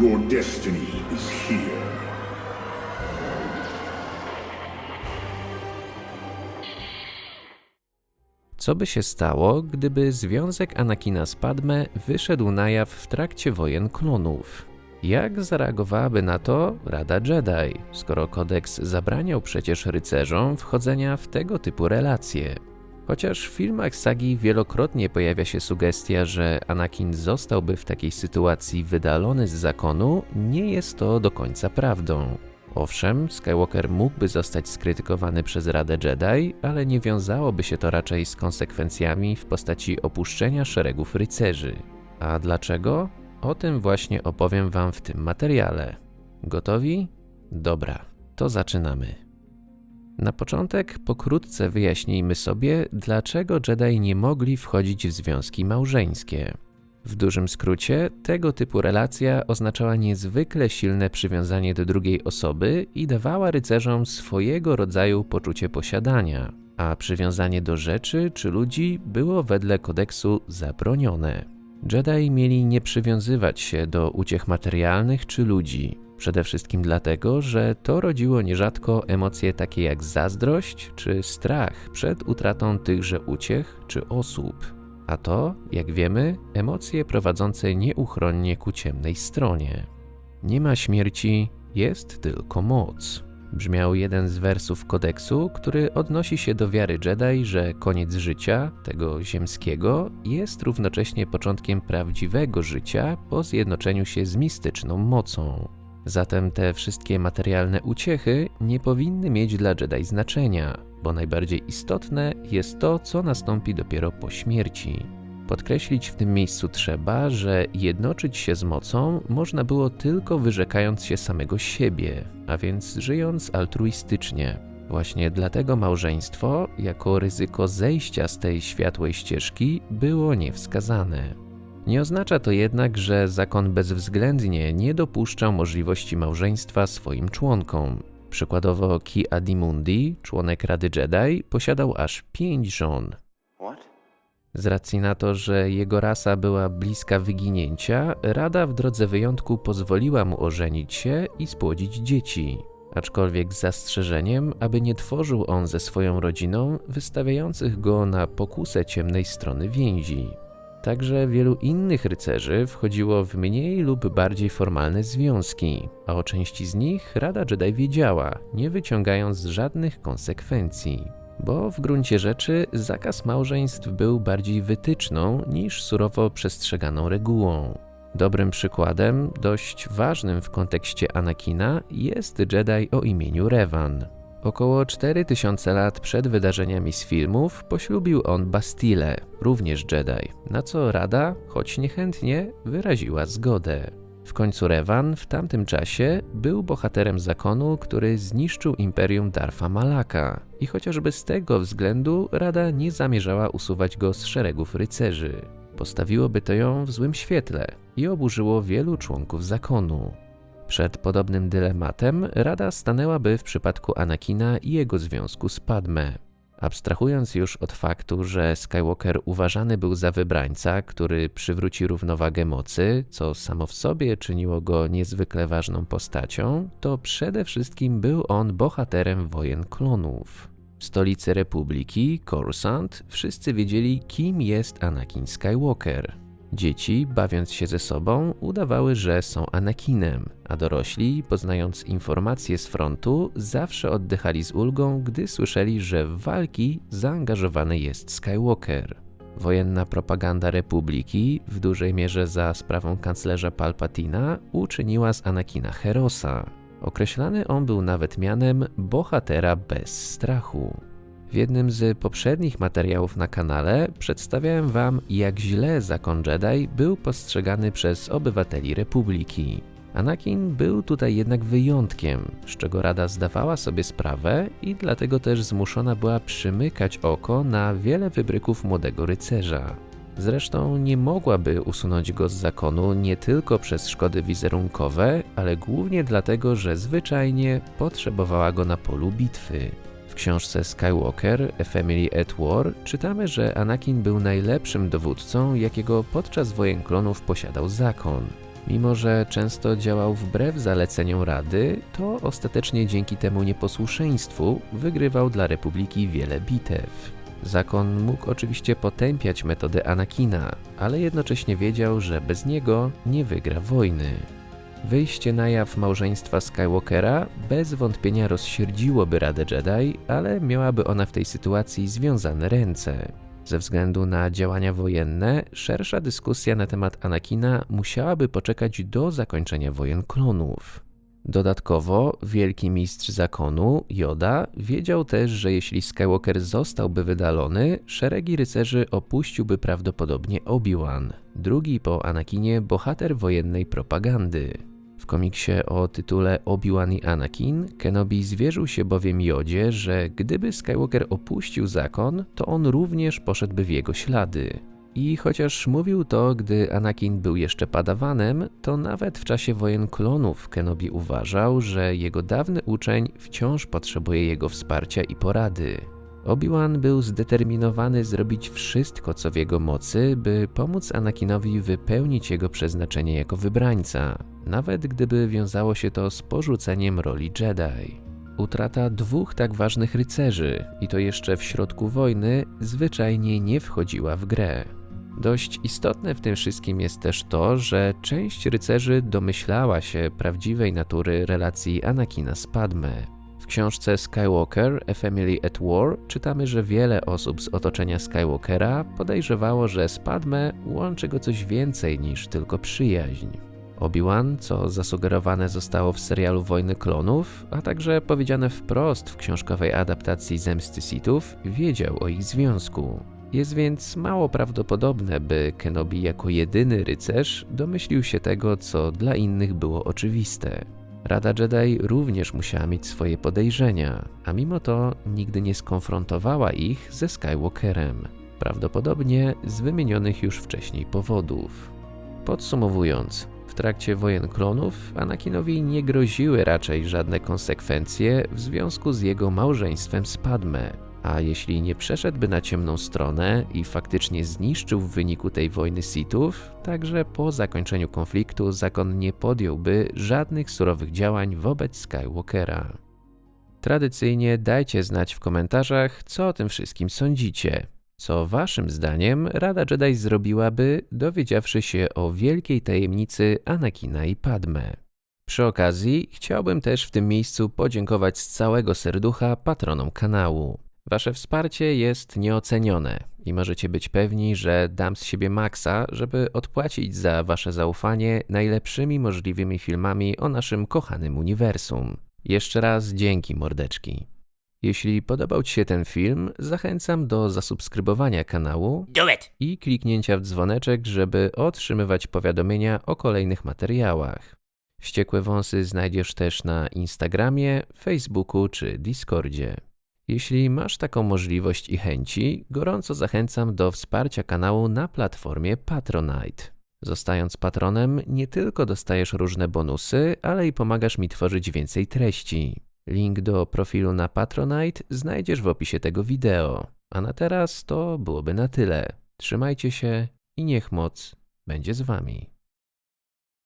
Your destiny is here. Co by się stało, gdyby związek Anakina z Padme wyszedł na jaw w trakcie wojen klonów? Jak zareagowałaby na to Rada Jedi, skoro kodeks zabraniał przecież rycerzom wchodzenia w tego typu relacje? Chociaż w filmach sagi wielokrotnie pojawia się sugestia, że Anakin zostałby w takiej sytuacji wydalony z zakonu, nie jest to do końca prawdą. Owszem, Skywalker mógłby zostać skrytykowany przez Radę Jedi, ale nie wiązałoby się to raczej z konsekwencjami w postaci opuszczenia szeregów rycerzy. A dlaczego? O tym właśnie opowiem Wam w tym materiale. Gotowi? Dobra, to zaczynamy. Na początek pokrótce wyjaśnijmy sobie, dlaczego Jedi nie mogli wchodzić w związki małżeńskie. W dużym skrócie, tego typu relacja oznaczała niezwykle silne przywiązanie do drugiej osoby i dawała rycerzom swojego rodzaju poczucie posiadania, a przywiązanie do rzeczy czy ludzi było wedle kodeksu zabronione. Jedi mieli nie przywiązywać się do uciech materialnych czy ludzi, przede wszystkim dlatego, że to rodziło nierzadko emocje takie jak zazdrość czy strach przed utratą tychże uciech czy osób. A to, jak wiemy, emocje prowadzące nieuchronnie ku ciemnej stronie. Nie ma śmierci, jest tylko moc. Brzmiał jeden z wersów kodeksu, który odnosi się do wiary Jedi, że koniec życia, tego ziemskiego, jest równocześnie początkiem prawdziwego życia po zjednoczeniu się z mistyczną mocą. Zatem te wszystkie materialne uciechy nie powinny mieć dla Jedi znaczenia, bo najbardziej istotne jest to, co nastąpi dopiero po śmierci. Podkreślić w tym miejscu trzeba, że jednoczyć się z mocą można było tylko wyrzekając się samego siebie, a więc żyjąc altruistycznie. Właśnie dlatego małżeństwo, jako ryzyko zejścia z tej światłej ścieżki, było niewskazane. Nie oznacza to jednak, że zakon bezwzględnie nie dopuszczał możliwości małżeństwa swoim członkom. Przykładowo Ki Adimundi, członek Rady Jedi, posiadał aż pięć żon. Z racji na to, że jego rasa była bliska wyginięcia, Rada w drodze wyjątku pozwoliła mu ożenić się i spłodzić dzieci. Aczkolwiek z zastrzeżeniem, aby nie tworzył on ze swoją rodziną wystawiających go na pokusę ciemnej strony więzi. Także wielu innych rycerzy wchodziło w mniej lub bardziej formalne związki, a o części z nich Rada Jedi wiedziała, nie wyciągając żadnych konsekwencji. Bo w gruncie rzeczy zakaz małżeństw był bardziej wytyczną niż surowo przestrzeganą regułą. Dobrym przykładem, dość ważnym w kontekście Anakina, jest Jedi o imieniu Revan. Około 4000 lat przed wydarzeniami z filmów poślubił on Bastille, również Jedi, na co Rada, choć niechętnie, wyraziła zgodę. W końcu Revan w tamtym czasie był bohaterem zakonu, który zniszczył imperium Darfa Malaka i chociażby z tego względu Rada nie zamierzała usuwać go z szeregów rycerzy. Postawiłoby to ją w złym świetle i oburzyło wielu członków zakonu. Przed podobnym dylematem Rada stanęłaby w przypadku Anakina i jego związku z Padme. Abstrahując już od faktu, że Skywalker uważany był za wybrańca, który przywróci równowagę mocy, co samo w sobie czyniło go niezwykle ważną postacią, to przede wszystkim był on bohaterem wojen klonów. W stolicy Republiki, Coruscant, wszyscy wiedzieli, kim jest Anakin Skywalker. Dzieci, bawiąc się ze sobą, udawały, że są Anakinem, a dorośli, poznając informacje z frontu, zawsze oddychali z ulgą, gdy słyszeli, że w walki zaangażowany jest Skywalker. Wojenna propaganda Republiki, w dużej mierze za sprawą kanclerza Palpatina, uczyniła z Anakina Herosa. Określany on był nawet mianem bohatera bez strachu. W jednym z poprzednich materiałów na kanale przedstawiałem Wam, jak źle zakon Jedi był postrzegany przez obywateli Republiki. Anakin był tutaj jednak wyjątkiem, z czego Rada zdawała sobie sprawę i dlatego też zmuszona była przymykać oko na wiele wybryków młodego rycerza. Zresztą nie mogłaby usunąć go z zakonu nie tylko przez szkody wizerunkowe, ale głównie dlatego, że zwyczajnie potrzebowała go na polu bitwy. W książce Skywalker A Family at War czytamy, że Anakin był najlepszym dowódcą, jakiego podczas wojen klonów posiadał zakon. Mimo, że często działał wbrew zaleceniom Rady, to ostatecznie dzięki temu nieposłuszeństwu wygrywał dla Republiki wiele bitew. Zakon mógł oczywiście potępiać metody Anakina, ale jednocześnie wiedział, że bez niego nie wygra wojny. Wyjście na jaw małżeństwa Skywalkera bez wątpienia rozsierdziłoby Radę Jedi, ale miałaby ona w tej sytuacji związane ręce. Ze względu na działania wojenne, szersza dyskusja na temat Anakina musiałaby poczekać do zakończenia wojen klonów. Dodatkowo, wielki mistrz zakonu, Yoda, wiedział też, że jeśli Skywalker zostałby wydalony, szeregi rycerzy opuściłby prawdopodobnie Obi-Wan, drugi po Anakinie bohater wojennej propagandy. W komiksie o tytule Obi-Wan i Anakin, Kenobi zwierzył się bowiem Jodzie, że gdyby Skywalker opuścił zakon, to on również poszedłby w jego ślady. I chociaż mówił to, gdy Anakin był jeszcze padawanem, to nawet w czasie wojen klonów Kenobi uważał, że jego dawny uczeń wciąż potrzebuje jego wsparcia i porady. Obi-Wan był zdeterminowany zrobić wszystko, co w jego mocy, by pomóc Anakinowi wypełnić jego przeznaczenie jako wybrańca, nawet gdyby wiązało się to z porzuceniem roli Jedi. Utrata dwóch tak ważnych rycerzy, i to jeszcze w środku wojny, zwyczajnie nie wchodziła w grę. Dość istotne w tym wszystkim jest też to, że część rycerzy domyślała się prawdziwej natury relacji Anakina z Padme. W książce Skywalker A Family at War czytamy, że wiele osób z otoczenia Skywalkera podejrzewało, że z Padme łączy go coś więcej niż tylko przyjaźń. Obi-Wan, co zasugerowane zostało w serialu Wojny Klonów, a także powiedziane wprost w książkowej adaptacji Zemsty Sithów, wiedział o ich związku. Jest więc mało prawdopodobne, by Kenobi jako jedyny rycerz domyślił się tego, co dla innych było oczywiste. Rada Jedi również musiała mieć swoje podejrzenia, a mimo to nigdy nie skonfrontowała ich ze Skywalkerem. Prawdopodobnie z wymienionych już wcześniej powodów. Podsumowując, w trakcie wojen klonów Anakinowi nie groziły raczej żadne konsekwencje w związku z jego małżeństwem z Padme, a jeśli nie przeszedłby na ciemną stronę i faktycznie zniszczył w wyniku tej wojny Sithów, także po zakończeniu konfliktu zakon nie podjąłby żadnych surowych działań wobec Skywalkera. Tradycyjnie dajcie znać w komentarzach, co o tym wszystkim sądzicie. Co waszym zdaniem Rada Jedi zrobiłaby, dowiedziawszy się o wielkiej tajemnicy Anakina i Padme? Przy okazji chciałbym też w tym miejscu podziękować z całego serducha patronom kanału. Wasze wsparcie jest nieocenione i możecie być pewni, że dam z siebie maksa, żeby odpłacić za wasze zaufanie najlepszymi możliwymi filmami o naszym kochanym uniwersum. Jeszcze raz dzięki mordeczki. Jeśli podobał Ci się ten film, zachęcam do zasubskrybowania kanału i kliknięcia w dzwoneczek, żeby otrzymywać powiadomienia o kolejnych materiałach. Wściekłe wąsy znajdziesz też na Instagramie, Facebooku czy Discordzie. Jeśli masz taką możliwość i chęci, gorąco zachęcam do wsparcia kanału na platformie Patronite. Zostając patronem, nie tylko dostajesz różne bonusy, ale i pomagasz mi tworzyć więcej treści. Link do profilu na Patronite znajdziesz w opisie tego wideo. A na teraz to byłoby na tyle. Trzymajcie się i niech moc będzie z wami.